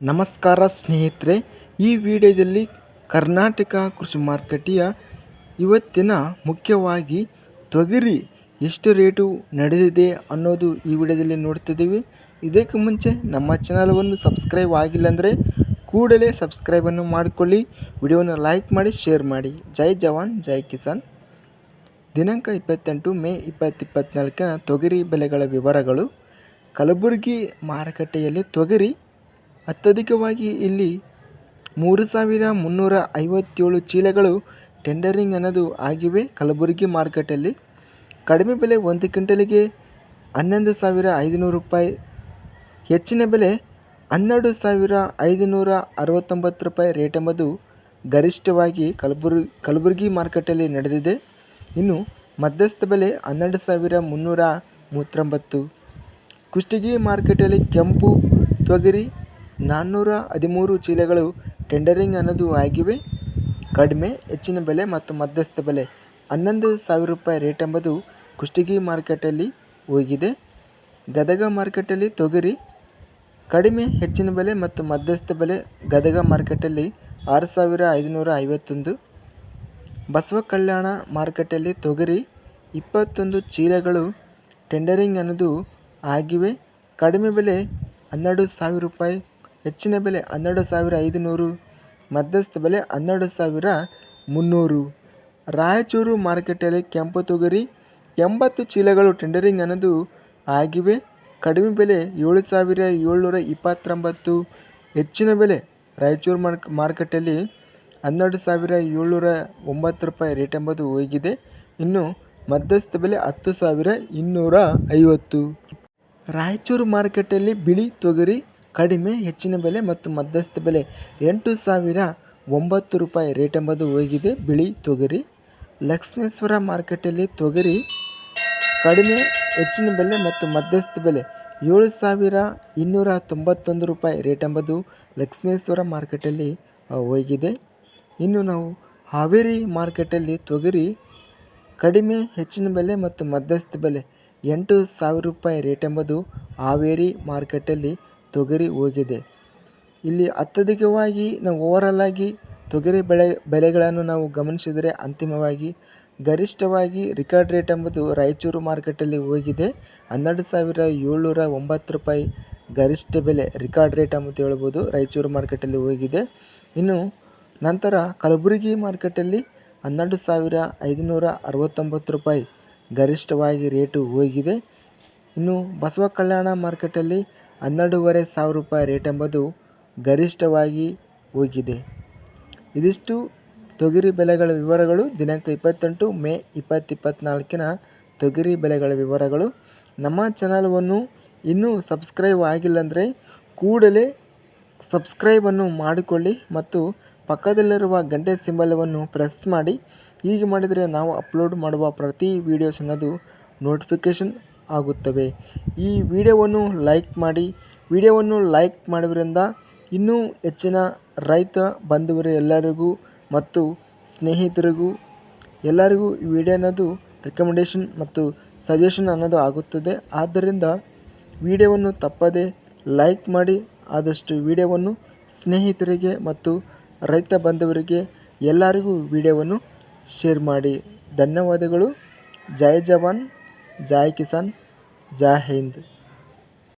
ನಮಸ್ಕಾರ ಸ್ನೇಹಿತರೆ, ಈ ವಿಡಿಯೋದಲ್ಲಿ ಕರ್ನಾಟಕ ಕೃಷಿ ಮಾರುಕಟ್ಟೆಯ ಇವತ್ತಿನ ಮುಖ್ಯವಾಗಿ ತೊಗರಿ ಎಷ್ಟು ರೇಟು ನಡೆದಿದೆ ಅನ್ನೋದು ಈ ವಿಡಿಯೋದಲ್ಲಿ ನೋಡ್ತಿದ್ದೀವಿ. ಇದಕ್ಕೆ ಮುಂಚೆ ನಮ್ಮ ಚಾನಲವನ್ನು ಸಬ್ಸ್ಕ್ರೈಬ್ ಆಗಿಲ್ಲ ಅಂದರೆ ಕೂಡಲೇ ಸಬ್ಸ್ಕ್ರೈಬನ್ನು ಮಾಡಿಕೊಳ್ಳಿ. ವಿಡಿಯೋನ ಲೈಕ್ ಮಾಡಿ ಶೇರ್ ಮಾಡಿ. ಜೈ ಜವಾನ್, ಜೈ ಕಿಸಾನ್. ದಿನಾಂಕ ಇಪ್ಪತ್ತೆಂಟು ಮೇ ಇಪ್ಪತ್ತು ಇಪ್ಪತ್ತ್ನಾಲ್ಕನ ತೊಗರಿ ಬೆಲೆಗಳ ವಿವರಗಳು. ಕಲಬುರಗಿ ಮಾರುಕಟ್ಟೆಯಲ್ಲಿ ತೊಗರಿ ಅತ್ಯಧಿಕವಾಗಿ ಇಲ್ಲಿ ಮೂರು ಸಾವಿರ ಮುನ್ನೂರ ಐವತ್ತೇಳು ಚೀಲಗಳು ಟೆಂಡರಿಂಗ್ ಅನ್ನೋದು ಆಗಿವೆ ಕಲಬುರಗಿ ಮಾರ್ಕೆಟಲ್ಲಿ. ಕಡಿಮೆ ಬೆಲೆ ಒಂದು ಕ್ವಿಂಟಲಿಗೆ ಹನ್ನೊಂದು ಸಾವಿರ ಐದುನೂರು ರೂಪಾಯಿ. ಹೆಚ್ಚಿನ ಬೆಲೆ ಹನ್ನೆರಡು ಸಾವಿರ ಐದುನೂರ ಅರವತ್ತೊಂಬತ್ತು ರೂಪಾಯಿ ರೇಟ್ ಎಂಬುದು ಗರಿಷ್ಠವಾಗಿ ಕಲಬುರ್, ಕಲಬುರಗಿ ಮಾರ್ಕೆಟಲ್ಲಿ ನಡೆದಿದೆ. ಇನ್ನು ಮಧ್ಯಸ್ಥ ಬೆಲೆ ಹನ್ನೆರಡು ಸಾವಿರ ಮುನ್ನೂರ ಮೂವತ್ತೊಂಬತ್ತು. ಕುಷ್ಟಗಿ ಮಾರ್ಕೆಟಲ್ಲಿ ಕೆಂಪು ತೊಗರಿ ನಾನ್ನೂರ ಹದಿಮೂರು ಚೀಲಗಳು ಟೆಂಡರಿಂಗ್ ಅನ್ನೋದು ಆಗಿವೆ. ಕಡಿಮೆ, ಹೆಚ್ಚಿನ ಬೆಲೆ ಮತ್ತು ಮಧ್ಯಸ್ಥ ಬೆಲೆ. ಹನ್ನೊಂದು ಸಾವಿರ ರೂಪಾಯಿ ರೇಟ್ ಎಂಬುದು ಕುಷ್ಟಗಿ ಮಾರ್ಕೆಟಲ್ಲಿ ಹೋಗಿದೆ. ಗದಗ ಮಾರ್ಕೆಟಲ್ಲಿ ತೊಗರಿ, ಕಡಿಮೆ, ಹೆಚ್ಚಿನ ಬೆಲೆ ಮತ್ತು ಮಧ್ಯಸ್ಥ ಬೆಲೆ ಗದಗ ಮಾರ್ಕೆಟಲ್ಲಿ ಆರು ಸಾವಿರ ಐದುನೂರ ಐವತ್ತೊಂದು. ಬಸವ ಕಲ್ಯಾಣ ಮಾರ್ಕೆಟಲ್ಲಿ ತೊಗರಿ, ಇಪ್ಪತ್ತೊಂದು ಚೀಲಗಳು ಟೆಂಡರಿಂಗ್ ಅನ್ನೋದು ಆಗಿವೆ. ಕಡಿಮೆ ಬೆಲೆ ಹನ್ನೆರಡು ಸಾವಿರ ರೂಪಾಯಿ ಹೆಚ್ಚಿನ ಬೆಲೆ ಹನ್ನೆರಡು ಸಾವಿರ ಐದುನೂರು, ಮಧ್ಯಸ್ಥ ಬೆಲೆ ಹನ್ನೆರಡು ಸಾವಿರ ಮುನ್ನೂರು. ರಾಯಚೂರು ಮಾರುಕಟ್ಟೆಯಲ್ಲಿ ಕೆಂಪು ತೊಗರಿ, ಎಂಬತ್ತು ಚೀಲಗಳು ಟೆಂಡರಿಂಗ್ ಅನ್ನೋದು ಆಗಿವೆ. ಕಡಿಮೆ ಬೆಲೆ ಏಳು ಸಾವಿರ ಏಳ್ನೂರ ಇಪ್ಪತ್ತೊಂಬತ್ತು, ಹೆಚ್ಚಿನ ಬೆಲೆ ರಾಯಚೂರು ಮಾರ್ಕ್ ಮಾರುಕಟ್ಟೆಯಲ್ಲಿ ಹನ್ನೆರಡು ಸಾವಿರ ಏಳ್ನೂರ ಒಂಬತ್ತು ರೂಪಾಯಿ ರೇಟ್ ಎಂಬುದು ಹೋಗಿದೆ. ಇನ್ನು ಮಧ್ಯಸ್ಥ ಬೆಲೆ ಹತ್ತು ಸಾವಿರ ಇನ್ನೂರ ಐವತ್ತು. ರಾಯಚೂರು ಮಾರುಕಟ್ಟೆಯಲ್ಲಿ ಬಿಳಿ ತೊಗರಿ ಕಡಿಮೆ, ಹೆಚ್ಚಿನ ಬೆಲೆ ಮತ್ತು ಮಧ್ಯಸ್ಥ ಬೆಲೆ. ಎಂಟು ಸಾವಿರ ಒಂಬತ್ತು ರೂಪಾಯಿ ರೇಟ್ ಎಂಬುದು ಹೋಗಿದೆ. ಬಿಳಿ ತೊಗರಿ. ಲಕ್ಷ್ಮೇಶ್ವರ ಮಾರ್ಕೆಟಲ್ಲಿ ತೊಗರಿ ಕಡಿಮೆ, ಹೆಚ್ಚಿನ ಬೆಲೆ ಮತ್ತು ಮಧ್ಯಸ್ಥ ಬೆಲೆ. ಏಳು ಸಾವಿರ ಇನ್ನೂರ ತೊಂಬತ್ತೊಂದು ರೂಪಾಯಿ ರೇಟ್ ಎಂಬುದು ಲಕ್ಷ್ಮೇಶ್ವರ ಮಾರ್ಕೆಟಲ್ಲಿ ಹೋಗಿದೆ. ಇನ್ನು ನಾವು ಹಾವೇರಿ ಮಾರ್ಕೆಟಲ್ಲಿ ತೊಗರಿ ಕಡಿಮೆ, ಹೆಚ್ಚಿನ ಬೆಲೆ ಮತ್ತು ಮಧ್ಯಸ್ಥ ಬೆಲೆ. ಎಂಟು ಸಾವಿರ ರೂಪಾಯಿ ರೇಟ್ ಎಂಬುದು ಹಾವೇರಿ ಮಾರ್ಕೆಟಲ್ಲಿ ತೊಗರಿ ಹೋಗಿದೆ. ಇಲ್ಲಿ ಅತ್ಯಧಿಕವಾಗಿ ನಾವು ಓವರಾಲ್ ಆಗಿ ತೊಗರಿ ಬೆಳೆ ಬೆಲೆಗಳನ್ನು ನಾವು ಗಮನಿಸಿದರೆ ಅಂತಿಮವಾಗಿ ಗರಿಷ್ಠವಾಗಿ ರಿಕಾರ್ಡ್ ರೇಟ್ ಎಂಬುದು ರಾಯಚೂರು ಮಾರ್ಕೆಟಲ್ಲಿ ಹೋಗಿದೆ. ಹನ್ನೆರಡು ಸಾವಿರ ಏಳ್ನೂರ ಒಂಬತ್ತು ರೂಪಾಯಿ ಗರಿಷ್ಠ ಬೆಲೆ ರಿಕಾರ್ಡ್ ರೇಟ್ ಅಂತ ಹೇಳ್ಬೋದು ರಾಯಚೂರು ಮಾರ್ಕೆಟಲ್ಲಿ ಹೋಗಿದೆ. ಇನ್ನು ನಂತರ ಕಲಬುರಗಿ ಮಾರ್ಕೆಟಲ್ಲಿ ಹನ್ನೆರಡು ಸಾವಿರ ಐದುನೂರ ಅರವತ್ತೊಂಬತ್ತು ರೂಪಾಯಿ ಗರಿಷ್ಠವಾಗಿ ರೇಟು ಹೋಗಿದೆ. ಇನ್ನು ಬಸವ ಕಲ್ಯಾಣ ಮಾರ್ಕೆಟಲ್ಲಿ ಹನ್ನೆರಡೂವರೆ ಸಾವಿರ ರೂಪಾಯಿ ರೇಟ್ ಎಂಬುದು ಗರಿಷ್ಠವಾಗಿ ಹೋಗಿದೆ. ಇದಿಷ್ಟು ತೊಗರಿ ಬೆಲೆಗಳ ವಿವರಗಳು. ದಿನಾಂಕ ಇಪ್ಪತ್ತೆಂಟು ಮೇ ಇಪ್ಪತ್ತು ಇಪ್ಪತ್ತ್ನಾಲ್ಕಿನ ತೊಗರಿ ಬೆಲೆಗಳ ವಿವರಗಳು. ನಮ್ಮ ಚಾನಲ್ವನ್ನು ಇನ್ನೂ ಸಬ್ಸ್ಕ್ರೈಬ್ ಆಗಿಲ್ಲ ಅಂದರೆ ಕೂಡಲೇ ಸಬ್ಸ್ಕ್ರೈಬನ್ನು ಮಾಡಿಕೊಳ್ಳಿ ಮತ್ತು ಪಕ್ಕದಲ್ಲಿರುವ ಗಂಟೆ ಸಿಂಬಲವನ್ನು ಪ್ರೆಸ್ ಮಾಡಿ. ಹೀಗೆ ಮಾಡಿದರೆ ನಾವು ಅಪ್ಲೋಡ್ ಮಾಡುವ ಪ್ರತಿ ವೀಡಿಯೋಸ್ ಅನ್ನೋದು ನೋಟಿಫಿಕೇಷನ್ ಆಗುತ್ತವೆ. ಈ ವಿಡಿಯೋವನ್ನು ಲೈಕ್ ಮಾಡಿ, ವಿಡಿಯೋವನ್ನು ಲೈಕ್ ಮಾಡೋದ್ರಿಂದ ಇನ್ನೂ ಹೆಚ್ಚಿನ ರೈತ ಬಂಧುವರು ಎಲ್ಲರಿಗೂ ಮತ್ತು ಸ್ನೇಹಿತರಿಗೂ ಎಲ್ಲರಿಗೂ ಈ ವಿಡಿಯೋ ಅನ್ನೋದು ರೆಕಮೆಂಡೇಷನ್ ಮತ್ತು ಸಜೆಷನ್ ಅನ್ನೋದು ಆಗುತ್ತದೆ. ಆದ್ದರಿಂದ ವಿಡಿಯೋವನ್ನು ತಪ್ಪದೆ ಲೈಕ್ ಮಾಡಿ, ಆದಷ್ಟು ವಿಡಿಯೋವನ್ನು ಸ್ನೇಹಿತರಿಗೆ ಮತ್ತು ರೈತ ಬಂಧುವರಿಗೆ ಎಲ್ಲರಿಗೂ ವಿಡಿಯೋವನ್ನು ಶೇರ್ ಮಾಡಿ. ಧನ್ಯವಾದಗಳು. ಜೈ ಜವಾನ್. ಜೈ ಕಿಸಾನ್ ಜೈ ಹಿಂದ್